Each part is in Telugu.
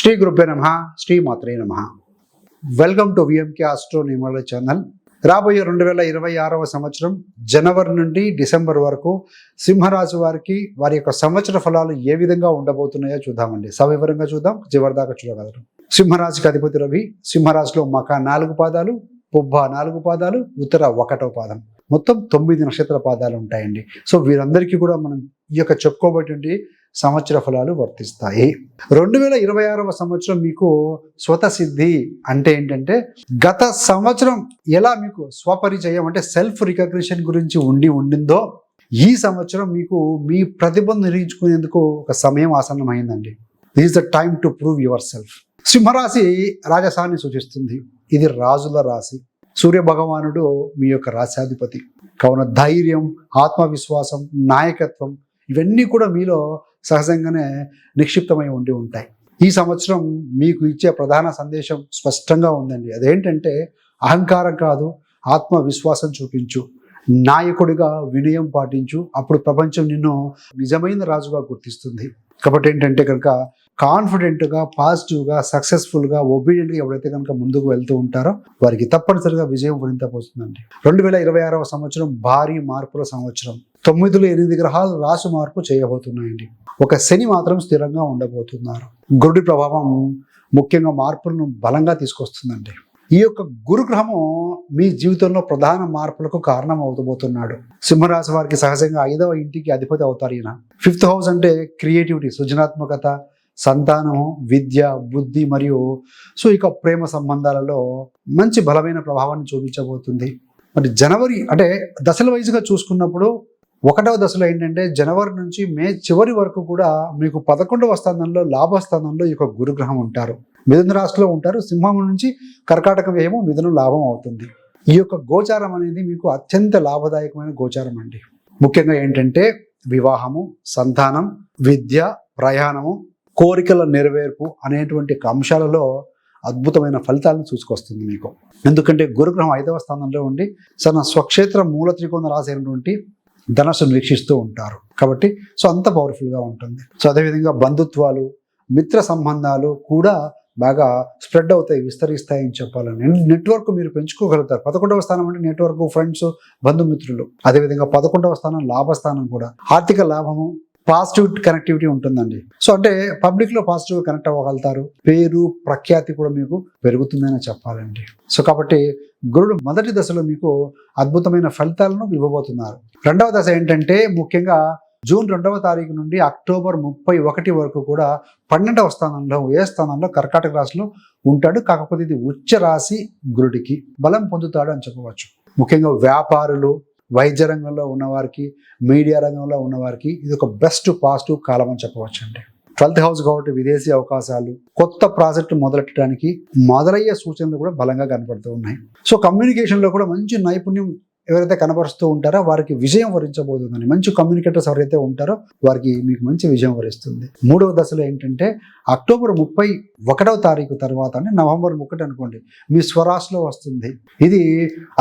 శ్రీ గురుభ్య నమ శ్రీ మాత్రే నమ. Welcome to VMK Astro Nimala channel రాబోయే రెండు వేల ఇరవై ఆరవ సంవత్సరం జనవరి నుండి డిసెంబర్ వరకు సింహరాశి వారికి వారి యొక్క సంవత్సర ఫలాలు ఏ విధంగా ఉండబోతున్నాయో చూద్దామండి. సవివరంగా చూద్దాం. చివరి దాకా చూడగలరు. సింహరాశికి అధిపతి రవి సింహరాశిలో మక నాలుగు పాదాలు పుబ్బ నాలుగు పాదాలు ఉత్తర ఒకటో పాదం. మొత్తం తొమ్మిది నక్షత్ర పాదాలు ఉంటాయండి. సో వీరందరికీ కూడా మనం ఈ యొక్క చెప్పుకోబట్టి సంవత్సర ఫలాలు వర్తిస్తాయి. రెండు వేల ఇరవై ఆరవ సంవత్సరం మీకు స్వతసిద్ధి అంటే ఏంటంటే గత సంవత్సరం ఎలా మీకు స్వపరిచయం అంటే సెల్ఫ్ రికగ్నిషన్ గురించి ఉండి ఉండిందో ఈ సంవత్సరం మీకు మీ ప్రతిభను నిర్వహించుకునేందుకు ఒక సమయం ఆసన్నమైందండి. This the time to prove yourself సింహరాశి రాజసాన్ని సూచిస్తుంది. ఇది రాజుల రాశి. సూర్య భగవానుడు మీ యొక్క రాశాధిపతి కావున ధైర్యం ఆత్మవిశ్వాసం నాయకత్వం ఇవన్నీ కూడా మీలో సహజంగానే నిక్షిప్తమై ఉండి ఉంటాయి. ఈ సంవత్సరం మీకు ఇచ్చే ప్రధాన సందేశం స్పష్టంగా ఉందండి. అదేంటంటే అహంకారం కాదు ఆత్మవిశ్వాసం చూపించు. నాయకుడిగా వినయం పాటించు. అప్పుడు ప్రపంచం నిన్ను నిజమైన రాజుగా గుర్తిస్తుంది. కాబట్టి ఏంటంటే కనుక కాన్ఫిడెంట్గా పాజిటివ్గా సక్సెస్ఫుల్గా ఒబీడియంట్గా ఎవరైతే కనుక ముందుకు వెళ్తూ ఉంటారో వారికి తప్పనిసరిగా విజయం మరింత పోతుందండి. రెండు వేల ఇరవై ఆరవ సంవత్సరం భారీ మార్పుల సంవత్సరం. తొమ్మిదిలో ఎనిమిది గ్రహాలు రాశి మార్పు చేయబోతున్నాయండి. ఒక శని మాత్రం స్థిరంగా ఉండబోతున్నారు. గురుడి ప్రభావం ముఖ్యంగా మార్పులను బలంగా తీసుకొస్తుందండి. ఈ యొక్క గురుగ్రహము మీ జీవితంలో ప్రధాన మార్పులకు కారణం అవుతబోతున్నాడు. సింహరాశి వారికి సహజంగా ఐదవ ఇంటికి అధిపతి అవుతారు ఈయన. ఫిఫ్త్ హౌస్ అంటే క్రియేటివిటీ సృజనాత్మకత సంతానము విద్య బుద్ధి మరియు సో ఇక ప్రేమ సంబంధాలలో మంచి బలమైన ప్రభావాన్ని చూపించబోతుంది. మరి జనవరి అంటే దశల వయసుగా చూసుకున్నప్పుడు ఒకటవ దశలో ఏంటంటే జనవరి నుంచి మే చివరి వరకు కూడా మీకు పదకొండవ స్థానంలో లాభస్థానంలో ఈ యొక్క గురుగ్రహం ఉంటారు. మిథున రాశిలో ఉంటారు. సింహం నుంచి కర్కాటక వ్యయము మిథున లాభం అవుతుంది. ఈ యొక్క గోచారం అనేది మీకు అత్యంత లాభదాయకమైన గోచారం అండి. ముఖ్యంగా ఏంటంటే వివాహము సంతానం విద్య ప్రయాణము కోరికల నెరవేర్పు అనేటువంటి అంశాలలో అద్భుతమైన ఫలితాలను చూసుకొస్తుంది మీకు. ఎందుకంటే గురుగ్రహం ఐదవ స్థానంలో ఉండి తన స్వక్షేత్ర మూల త్రికోణ రాశి అయినటువంటి ధనస్సును వీక్షిస్తూ ఉంటారు. కాబట్టి సో అంత పవర్ఫుల్గా ఉంటుంది. సో అదేవిధంగా బంధుత్వాలు మిత్ర సంబంధాలు కూడా బాగా స్ప్రెడ్ అవుతాయి విస్తరిస్తాయని చెప్పాలని. నెట్వర్క్ మీరు పెంచుకోగలుగుతారు. పదకొండవ స్థానం అంటే నెట్వర్క్ ఫ్రెండ్స్ బంధుమిత్రులు. అదేవిధంగా పదకొండవ స్థానం లాభస్థానం కూడా. ఆర్థిక లాభము పాజిటివ్ కనెక్టివిటీ ఉంటుందండి. సో అంటే పబ్లిక్లో పాజిటివ్ కనెక్ట్ అవ్వగలుగుతారు. పేరు ప్రఖ్యాతి కూడా మీకు పెరుగుతుందని చెప్పాలండి. సో కాబట్టి గురుడు మొదటి దశలో మీకు అద్భుతమైన ఫలితాలను ఇవ్వబోతున్నారు. రెండవ దశ ఏంటంటే ముఖ్యంగా జూన్ రెండవ తారీఖు నుండి అక్టోబర్ ముప్పై ఒకటి వరకు కూడా పన్నెండవ స్థానంలో ఏ స్థానంలో కర్కాటక రాశిలో ఉంటాడు. కాకపోతే ఇది ఉచ్చ రాశి గురుడికి బలం పొందుతాడు అని చెప్పవచ్చు. ముఖ్యంగా వ్యాపారులు వైద్య రంగంలో ఉన్నవారికి మీడియా రంగంలో ఉన్నవారికి ఇది ఒక బెస్ట్ పాజిటివ్ కాలం అని చెప్పవచ్చు అండి ట్వెల్త్ హౌస్ కాబట్టి విదేశీ అవకాశాలు కొత్త ప్రాజెక్టు మొదలెట్టడానికి మొదలయ్యే సూచనలు కూడా బలంగా కనపడుతూ ఉన్నాయి. సో కమ్యూనికేషన్లో కూడా మంచి నైపుణ్యం ఎవరైతే కనబరుస్తూ ఉంటారో వారికి విజయం వరించబోతుందని మంచి కమ్యూనికేటర్స్ ఎవరైతే ఉంటారో వారికి మీకు మంచి విజయం వరిస్తుంది. మూడవ దశలో ఏంటంటే అక్టోబర్ ముప్పై ఒకటవ తారీఖు తర్వాత అంటే నవంబర్ ఒకటి అనుకోండి మీ స్వరాశిలో వస్తుంది. ఇది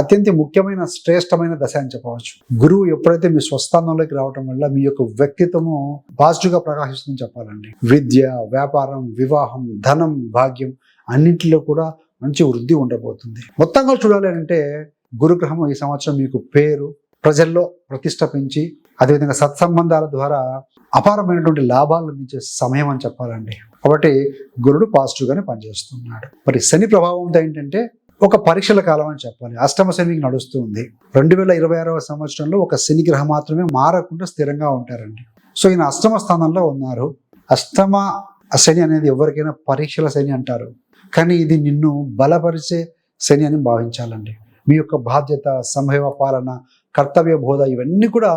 అత్యంత ముఖ్యమైన శ్రేష్టమైన దశ అని చెప్పవచ్చు. గురువు ఎప్పుడైతే మీ స్వస్థానంలోకి రావటం వల్ల మీ యొక్క వ్యక్తిత్వము పాజిటివ్గా ప్రకాశిస్తుందని చెప్పాలండి. విద్య వ్యాపారం వివాహం ధనం భాగ్యం అన్నింటిలో కూడా మంచి వృద్ధి ఉండబోతుంది. మొత్తంగా చూడాలి అంటే గురుగ్రహం ఈ సంవత్సరం మీకు పేరు ప్రజల్లో ప్రతిష్ట పెంచి అదేవిధంగా సత్సంబంధాల ద్వారా అపారమైనటువంటి లాభాలు అందించే సమయం అని చెప్పాలండి. కాబట్టి గురుడు పాజిటివ్గానే పనిచేస్తున్నాడు. మరి శని ప్రభావంతో ఏంటంటే ఒక పరీక్షల కాలం అని చెప్పాలి. అష్టమ శని నడుస్తుంది రెండు వేల ఇరవై ఆరవ సంవత్సరంలో ఒక శని గ్రహం మాత్రమే మారకుండా స్థిరంగా ఉంటారండి. సో ఈయన అష్టమ స్థానంలో ఉన్నారు. అష్టమ శని అనేది ఎవరికైనా పరీక్షల శని అంటారు. కానీ ఇది నిన్ను బలపరిచే శని అని భావించాలండి. మీ యొక్క బాధ్యత సమయ పాలన కర్తవ్య బోధ ఇవన్నీ కూడా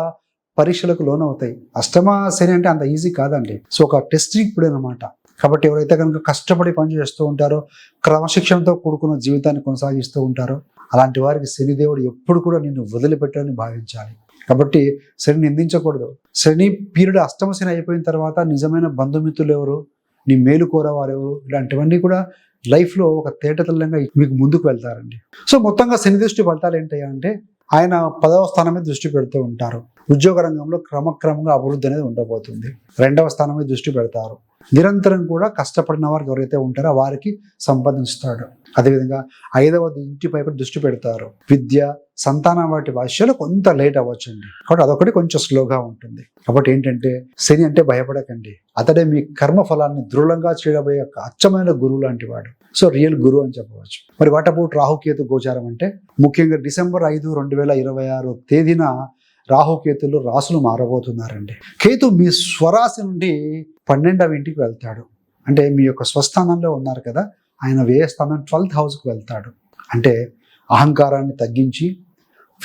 పరీక్షలకు లోనవుతాయి. అష్టమ శని అంటే అంత ఈజీ కాదండి. సో ఒక టెస్టింగ్ ఇప్పుడు అనమాట కాబట్టి ఎవరైతే కనుక కష్టపడి పని చేస్తూ ఉంటారో క్రమశిక్షణతో కూడుకున్న జీవితాన్ని కొనసాగిస్తూ ఉంటారో అలాంటి వారికి శనిదేవుడు ఎప్పుడు కూడా నిన్ను వదిలిపెట్టాలని భావించాలి. కాబట్టి శని నిందించకూడదు. శని పీరియడ్ అష్టమ శని అయిపోయిన తర్వాత నిజమైన బంధుమిత్రులు ఎవరు? నీ మేలు కోరేవారు ఎవరు? ఇలాంటివన్నీ కూడా లైఫ్లో ఒక తేటతల్లంగా మీకు ముందుకు వెళ్తారండి. సో మొత్తంగా శని దృష్టి ఫలితాలు ఏంటయ్యా అంటే ఆయన పదవ స్థానం మీద దృష్టి పెడుతూ ఉంటారు. ఉద్యోగ రంగంలో క్రమక్రమంగా అభివృద్ధి అనేది ఉండబోతుంది. రెండవ స్థానం మీద దృష్టి పెడతారు. నిరంతరం కూడా కష్టపడిన వారికి ఎవరైతే ఉంటారో వారికి సంపాదిస్తాడు అదేవిధంగా ఐదవది ఇంటిపై కూడా దృష్టి పెడతారు. విద్య సంతానం వాటి విషయాలు కొంత లేట్ అవ్వచ్చండి. కాబట్టి అదొకటి కొంచెం స్లోగా ఉంటుంది. కాబట్టి ఏంటంటే శని అంటే భయపడకండి. అతడే మీ కర్మ ఫలాన్ని దృఢంగా చేయబోయే ఒక అచ్చమైన గురువు లాంటి వాడు. సో రియల్ గురువు అని చెప్పవచ్చు. మరి వాట్ అబౌట్ రాహుకేతు గోచారం అంటే ముఖ్యంగా డిసెంబర్ ఐదు రెండు వేల ఇరవై ఆరు తేదీన రాహుకేతులు రాసులు మారబోతున్నారండి. కేతు మీ స్వరాశి నుండి పన్నెండవ ఇంటికి వెళ్తాడు. అంటే మీ యొక్క స్వస్థానంలో ఉన్నారు కదా ఆయన వ్యయ స్థానం ట్వెల్త్ హౌస్కి వెళ్తాడు. అంటే అహంకారాన్ని తగ్గించి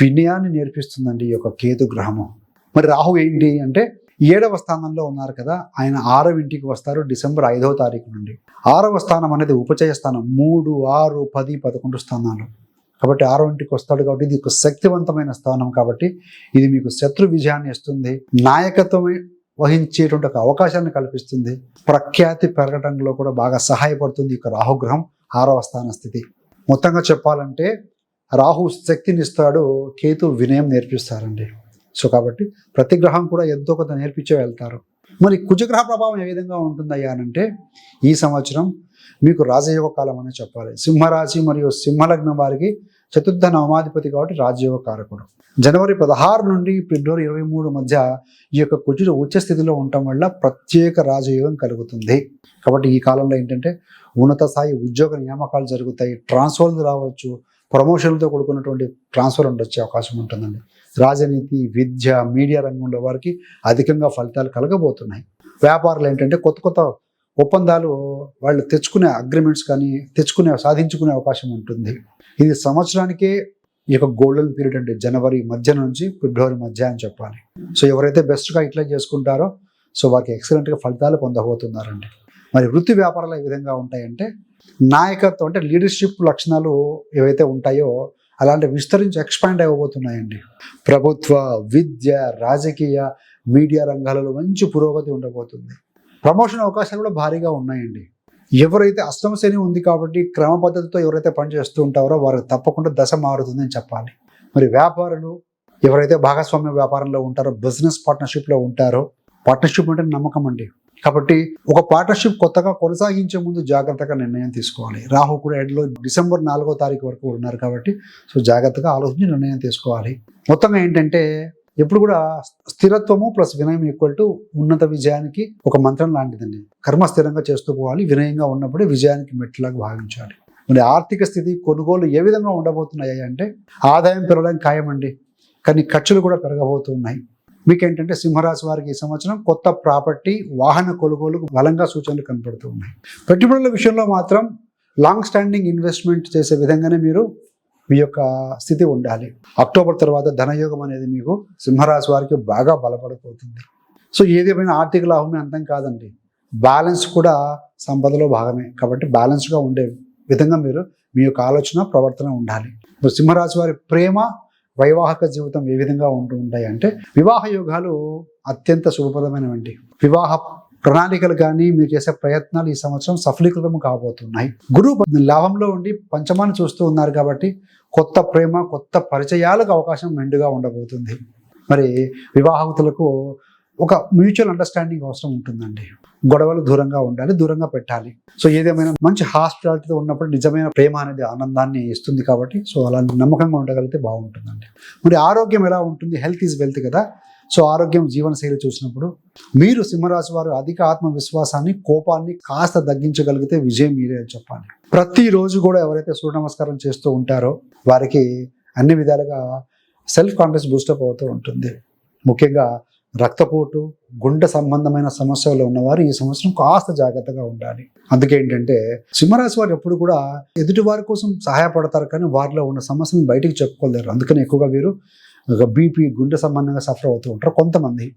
వినయాన్ని నేర్పిస్తుందండి ఈ యొక్క కేతు గ్రహము. మరి రాహు ఏంటి అంటే ఏడవ స్థానంలో ఉన్నారు కదా ఆయన ఆరవ ఇంటికి వస్తారు డిసెంబర్ ఐదవ తారీఖు నుండి. ఆరవ స్థానం అనేది ఉపచయ స్థానం. మూడు ఆరు పది పదకొండు స్థానాలు. కాబట్టి ఆరో ఇంటికి వస్తాడు కాబట్టి ఇది ఒక శక్తివంతమైన స్థానం కాబట్టి ఇది మీకు శత్రు విజయాన్ని ఇస్తుంది. నాయకత్వం వహించేటువంటి ఒక అవకాశాన్ని కల్పిస్తుంది. ప్రఖ్యాతి పెరగడంలో కూడా బాగా సహాయపడుతుంది ఈ యొక్క రాహుగ్రహం ఆరవ స్థాన స్థితి. మొత్తంగా చెప్పాలంటే రాహు శక్తిని ఇస్తాడు కేతు వినయం నేర్పిస్తారండి. సో కాబట్టి ప్రతి గ్రహం కూడా ఎంతో కొంత నేర్పించే వెళ్తారు. మరి కుజగ్రహ ప్రభావం ఏ విధంగా ఉంటుందయ్యా అంటే ఈ సంవత్సరం మీకు రాజయోగ కాలం అని చెప్పాలి. సింహరాశి మరియు సింహలగ్నం వారికి చతుర్థ నవమాధిపతి కాబట్టి రాజయోగ కారకుడు. జనవరి పదహారు నుండి ఫిబ్రవరి ఇరవై మూడు మధ్య ఈ యొక్క కుజుడు ఉచ్చ స్థితిలో ఉండటం వల్ల ప్రత్యేక రాజయోగం కలుగుతుంది. కాబట్టి ఈ కాలంలో ఏంటంటే ఉన్నత స్థాయి ఉద్యోగ నియామకాలు జరుగుతాయి. ట్రాన్స్ఫర్లు రావచ్చు. ప్రమోషన్లతో కూడుకున్నటువంటి ట్రాన్స్ఫర్ ఉండొచ్చే అవకాశం ఉంటుందండి. రాజనీతి విద్య మీడియా రంగంలో వారికి అధికంగా ఫలితాలు కలగబోతున్నాయి. వ్యాపారులు ఏంటంటే కొత్త కొత్త ఒప్పందాలు వాళ్ళు తెచ్చుకునే అగ్రిమెంట్స్ కానీ తెచ్చుకునే సాధించుకునే అవకాశం ఉంటుంది. ఇది సంవత్సరానికే ఈ యొక్క గోల్డెన్ పీరియడ్ అంటే జనవరి మధ్య నుంచి ఫిబ్రవరి మధ్య అని చెప్పాలి. సో ఎవరైతే బెస్ట్గా ఇట్లా చేసుకుంటారో సో వారికి ఎక్సలెంట్గా ఫలితాలు పొందబోతున్నారండి. మరి వృత్తి వ్యాపారాలు ఏ విధంగా ఉంటాయంటే నాయకత్వం అంటే లీడర్షిప్ లక్షణాలు ఏవైతే ఉంటాయో అలాంటి విస్తరించి ఎక్స్పాండ్ అవ్వబోతున్నాయండి. ప్రభుత్వ విద్య రాజకీయ మీడియా రంగాలలో మంచి పురోగతి ఉండబోతుంది. ప్రమోషన్ అవకాశాలు కూడా భారీగా ఉన్నాయండి. ఎవరైతే అష్టమ ఉంది కాబట్టి క్రమ పద్ధతితో ఎవరైతే పనిచేస్తూ ఉంటారో వారు తప్పకుండా దశ మారుతుందని చెప్పాలి. మరి వ్యాపారులు ఎవరైతే భాగస్వామ్య వ్యాపారంలో ఉంటారో బిజినెస్ పార్ట్నర్షిప్లో ఉంటారో పార్ట్నర్షిప్ అంటే నమ్మకం అండి. కాబట్టి ఒక పార్ట్నర్షిప్ కొత్తగా కొనసాగించే ముందు జాగ్రత్తగా నిర్ణయం తీసుకోవాలి. రాహు కూడా ఎడ్లో డిసెంబర్ నాలుగో తారీఖు వరకు ఉన్నారు కాబట్టి సో జాగ్రత్తగా ఆలోచించి నిర్ణయం తీసుకోవాలి. మొత్తంగా ఏంటంటే ఎప్పుడు కూడా స్థిరత్వము ప్లస్ వినయం ఈక్వల్ టు ఉన్నత విజయానికి ఒక మంత్రం లాంటిదండి. కర్మ స్థిరంగా చేస్తూ పోవాలి వినయంగా ఉన్నప్పుడే విజయానికి మెట్లాగా భావించాలి. మరి ఆర్థిక స్థితి కొనుగోలు ఏ విధంగా ఉండబోతున్నాయి అంటే ఆదాయం పెరగడం ఖాయమండి. కానీ ఖర్చులు కూడా పెరగబోతున్నాయి. మీకేంటంటే సింహరాశి వారికి ఈ సంవత్సరం కొత్త ప్రాపర్టీ వాహన కొనుగోలుకు బలంగా సూచనలు కనపడుతూ ఉన్నాయి. పెట్టుబడుల విషయంలో మాత్రం లాంగ్ స్టాండింగ్ ఇన్వెస్ట్మెంట్ చేసే విధంగానే మీరు మీ యొక్క స్థితి ఉండాలి. అక్టోబర్ తర్వాత ధనయోగం అనేది మీకు సింహరాశి వారికి బాగా బలపడిపోతుంది. సో ఏదేమైనా ఆర్థిక లాభమే అంతం కాదండి. బ్యాలెన్స్ కూడా సంపదలో భాగమే. కాబట్టి బ్యాలెన్స్గా ఉండే విధంగా మీరు మీ యొక్క ఆలోచన ప్రవర్తన ఉండాలి. ఇప్పుడు సింహరాశి వారి ప్రేమ వైవాహిక జీవితం ఏ విధంగా ఉంటూ ఉంటాయి అంటే వివాహ యోగాలు అత్యంత శుభప్రదమైనవంటి వివాహ ప్రణాళికలు కానీ మీరు చేసే ప్రయత్నాలు ఈ సంవత్సరం సఫలీకృతం కాబోతున్నాయి. గురువు లాభంలో ఉండి పంచమాన్ని చూస్తూ ఉన్నారు కాబట్టి కొత్త ప్రేమ కొత్త పరిచయాలకు అవకాశం మెండుగా ఉండబోతుంది. మరి వివాహితులకు ఒక మ్యూచువల్ అండర్స్టాండింగ్ అవసరం ఉంటుందండి. గొడవలు దూరంగా ఉండాలి దూరంగా పెట్టాలి. సో ఏదేమైనా మంచి హాస్పిటాలిటీతో ఉన్నప్పుడు నిజమైన ప్రేమ అనేది ఆనందాన్ని ఇస్తుంది కాబట్టి సో అలాంటి నమ్మకంగా ఉండగలిగితే బాగుంటుందండి. మరి ఆరోగ్యం ఎలా ఉంటుంది? హెల్త్ ఈజ్ వెల్త్ కదా. సో ఆరోగ్యం జీవనశైలి చూసినప్పుడు మీరు సింహరాశి వారు అధిక ఆత్మవిశ్వాసాన్ని కోపాన్ని కాస్త తగ్గించగలిగితే విజయం మీరే అని చెప్పాలి. ప్రతిరోజు కూడా ఎవరైతే సూర్య నమస్కారం చేస్తూ ఉంటారో వారికి అన్ని విధాలుగా సెల్ఫ్ కాన్ఫిడెన్స్ బూస్టప్ అవుతూ ఉంటుంది. ముఖ్యంగా రక్తపోటు గుండె సంబంధమైన సమస్యలు ఉన్నవారు ఈ సంవత్సరం కాస్త జాగ్రత్తగా ఉండాలి. అందుకే ఏంటంటే సింహరాశి వారు ఎప్పుడు కూడా ఎదుటి వారి కోసం సహాయపడతారు కానీ వారిలో ఉన్న సమస్యను బయటికి చెప్పుకోలేరు. అందుకని ఎక్కువగా వీరు బీపీ గుండె సంబంధంగా సఫర్ అవుతూ ఉంటారు కొంతమంది.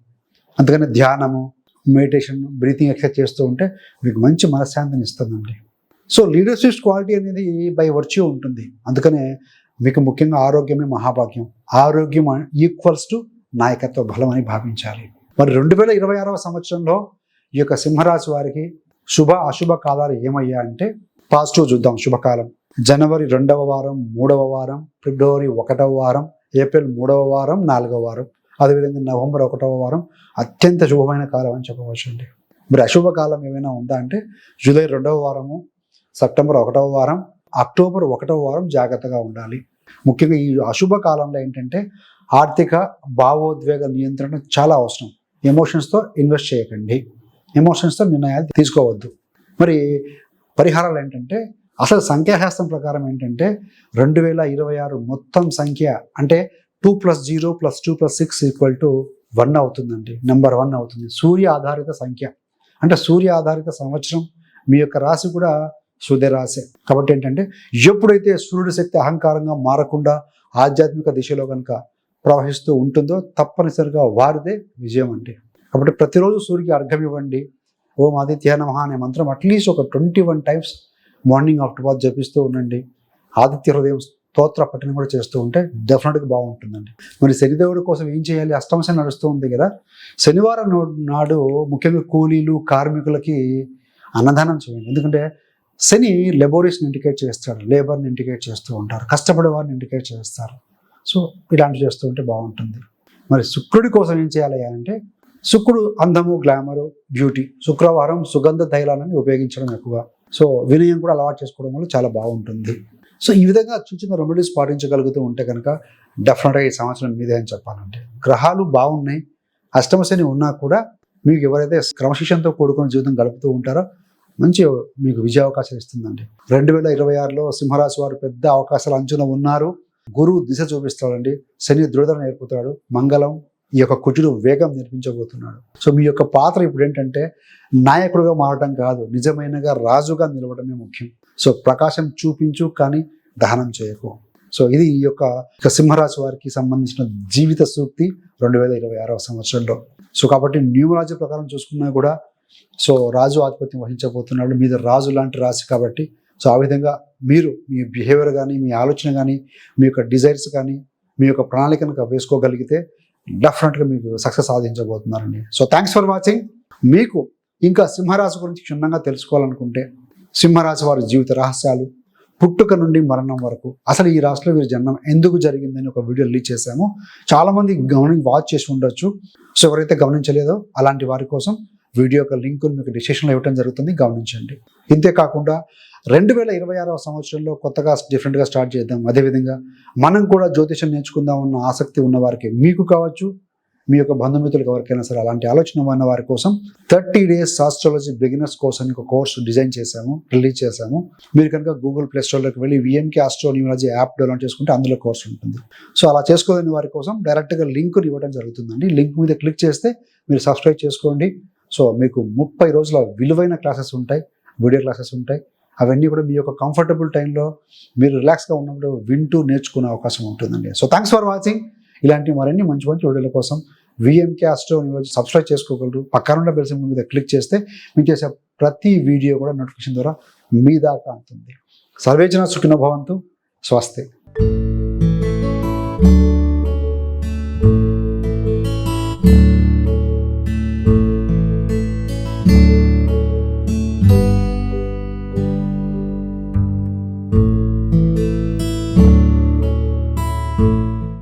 అందుకని ధ్యానము మెడిటేషన్ బ్రీతింగ్ ఎక్సర్సైజ్ చేస్తూ ఉంటే మీకు మంచి మనశ్శాంతిని ఇస్తుందండి. సో లీడర్షిప్ క్వాలిటీ అనేది బై వర్చ్యూ ఉంటుంది. అందుకనే మీకు ముఖ్యంగా ఆరోగ్యమే మహాభాగ్యం. ఆరోగ్యం ఈక్వల్స్ టు నాయకత్వ బలం అని భావించాలి. మరి రెండు వేల ఇరవై ఆరవ సంవత్సరంలో ఈ యొక్క సింహరాశి వారికి శుభ అశుభ కాలాలు ఏమయ్యా అంటే పాజిటివ్ చూద్దాం శుభకాలం. జనవరి రెండవ వారం మూడవ వారం ఫిబ్రవరి ఒకటవ వారం ఏప్రిల్ మూడవ వారం నాలుగవ వారం అదేవిధంగా నవంబర్ ఒకటవ వారం అత్యంత శుభమైన కాలం అని చెప్పవచ్చు అండి మరి అశుభ కాలం ఏమైనా ఉందా అంటే జూలై రెండవ వారము సెప్టెంబర్ ఒకటవ వారం అక్టోబర్ ఒకటవ వారం జాగ్రత్తగా ఉండాలి. ముఖ్యంగా ఈ అశుభ కాలంలో ఏంటంటే ఆర్థిక భావోద్వేగ నియంత్రణ చాలా అవసరం. ఎమోషన్స్తో ఇన్వెస్ట్ చేయకండి. ఎమోషన్స్తో నిర్ణయాలు తీసుకోవద్దు. మరి పరిహారాలు ఏంటంటే అసలు సంఖ్యాశాస్త్రం ప్రకారం ఏంటంటే రెండు వేల ఇరవై ఆరు మొత్తం సంఖ్య అంటే two plus zero plus two plus six equal to one అవుతుందండి. నెంబర్ వన్ అవుతుంది. సూర్య ఆధారిత సంఖ్య. అంటే సూర్య ఆధారిత సంవత్సరం మీ యొక్క రాశి కూడా సూర్య రాశి. కాబట్టి ఏంటంటే ఎప్పుడైతే సూర్యుడి శక్తి అహంకారంగా మారకుండా ఆధ్యాత్మిక దిశలో కనుక ప్రవహిస్తూ ఉంటుందో తప్పనిసరిగా వారిదే విజయం అండి. కాబట్టి ప్రతిరోజు సూర్యుడికి అర్ఘం ఇవ్వండి. ఓం ఆదిత్య నమహ అనే మంత్రం అట్లీస్ట్ ఒక twenty one times morning after bath జపిస్తూ ఉండండి. ఆదిత్య హృదయం స్తోత్ర పఠనం కూడా చేస్తూ ఉంటే డెఫినెట్గా బాగుంటుందండి. మరి శనిదేవుడి కోసం ఏం చేయాలి? అష్టమ నడుస్తూ ఉంది కదా. శనివారం నాడు ముఖ్యంగా కూలీలు కార్మికులకి అన్నదానం చేయండి. ఎందుకంటే శని లెబోరీస్ని ఇండికేట్ చేస్తాడు లేబర్ని ఇండికేట్ చేస్తూ ఉంటారు కష్టపడే వారిని ఇండికేట్ చేస్తారు. సో ఇలాంటివి చేస్తూ ఉంటే బాగుంటుంది. మరి శుక్రుడి కోసం ఏం చేయాలి అంటే శుక్రుడు అందము గ్లామరు బ్యూటీ శుక్రవారం సుగంధ తైలాలని ఉపయోగించడం ఎక్కువ. సో వినయం కూడా అలవాటు చేసుకోవడం వల్ల చాలా బాగుంటుంది. సో ఈ విధంగా చిన్న చిన్న రెమెడీస్ పాటించగలుగుతూ ఉంటే కనుక డెఫినెట్గా ఈ సంవత్సరం మీదే అని చెప్పాలంటే గ్రహాలు బాగున్నాయి. అష్టమ శని ఉన్నా కూడా మీకు ఎవరైతే క్రమశిక్షణతో కూడుకున్న జీవితం గడుపుతూ ఉంటారో మంచి మీకు విజయ అవకాశం ఇస్తుందండి. రెండు వేల ఇరవై ఆరులో సింహరాశి వారు పెద్ద అవకాశాలు అంచున ఉన్నారు. గురువు దిశ చూపిస్తాడండి. శని దృఢత నేర్పుతాడు మంగళం ఈ యొక్క కుజుడు వేగం నిర్మించబోతున్నాడు. సో మీ యొక్క పాత్ర ఇప్పుడు ఏంటంటే నాయకుడుగా మారడం కాదు నిజమైనగా రాజుగా నిలవడమే ముఖ్యం. సో ప్రకాశం చూపించు కానీ దహనం చేయకు. సో ఇది ఈ యొక్క సింహరాశి వారికి సంబంధించిన జీవిత సూక్తి రెండు వేల ఇరవై ఆరవ సంవత్సరంలో. సో కాబట్టి న్యూమరాజు ప్రకారం చూసుకున్నా కూడా సో రాజు ఆధిపత్యం వహించబోతున్నాడు. మీద రాజు లాంటి రాశి కాబట్టి సో ఆ విధంగా మీరు మీ బిహేవియర్ కానీ మీ ఆలోచన కానీ మీ యొక్క డిజైర్స్ కానీ మీ యొక్క ప్రణాళికను వేసుకోగలిగితే డెఫినెట్గా మీకు సక్సెస్ సాధించబోతున్నారండి. సో థ్యాంక్స్ ఫర్ వాచింగ్ మీకు ఇంకా సింహరాశి గురించి క్షుణ్ణంగా తెలుసుకోవాలనుకుంటే సింహరాశి వారి జీవిత రహస్యాలు పుట్టుక నుండి మరణం వరకు అసలు ఈ రాశిలో వీరి జన్మం ఎందుకు జరిగిందని ఒక వీడియో రిలీజ్ చేశాము. చాలామంది గమని వాచ్ చేసి ఉండొచ్చు. సో ఎవరైతే గమనించలేదో అలాంటి వారి కోసం వీడియో యొక్క లింకును మీకు డిసిషన్లో ఇవ్వడం జరుగుతుంది. గమనించండి. ఇంతే కాకుండా రెండు వేల ఇరవై ఆరవ సంవత్సరంలో కొత్తగా డిఫరెంట్గా స్టార్ట్ చేద్దాం. అదేవిధంగా మనం కూడా జ్యోతిషం నేర్చుకుందాం ఉన్న ఆసక్తి ఉన్న వారికి మీకు కావచ్చు మీ యొక్క బంధుమిత్రులకు ఎవరికైనా సరే అలాంటి ఆలోచన ఉన్న వారి కోసం thirty days astrology beginners course అని ఒక కోర్సు డిజైన్ చేశాము రిలీజ్ చేశాము. మీరు కనుక గూగుల్ ప్లే స్టోర్లోకి వెళ్ళి విఎంకే ఆస్ట్రో యాప్ డౌన్లోడ్ చేసుకుంటే అందులో కోర్స్ ఉంటుంది. సో అలా చేసుకోలేని వారి కోసం డైరెక్ట్గా లింక్ ఇవ్వడం జరుగుతుందండి. లింక్ మీద క్లిక్ చేస్తే మీరు సబ్స్క్రైబ్ చేసుకోండి. సో మీకు ముప్పై రోజుల విలువైన క్లాసెస్ ఉంటాయి వీడియో క్లాసెస్ ఉంటాయి. అవన్నీ కూడా మీ యొక్క కంఫర్టబుల్ టైంలో మీరు రిలాక్స్గా ఉన్నప్పుడు వింటూ నేర్చుకునే అవకాశం ఉంటుందండి. సో థ్యాంక్స్ ఫర్ వాచింగ్ ఇలాంటి మరిన్ని మంచి మంచి వీడియోల కోసం విఎంకే అస్ట్రో సబ్స్క్రైబ్ చేసుకోగలరు. పక్కన ఉన్న బెల్ సింబల్ మీద క్లిక్ చేస్తే మేము చేసే ప్రతి వీడియో కూడా నోటిఫికేషన్ ద్వారా మీ దాకా అందుతుంది సర్వేజన సుఖిన భవంతు స్వస్తి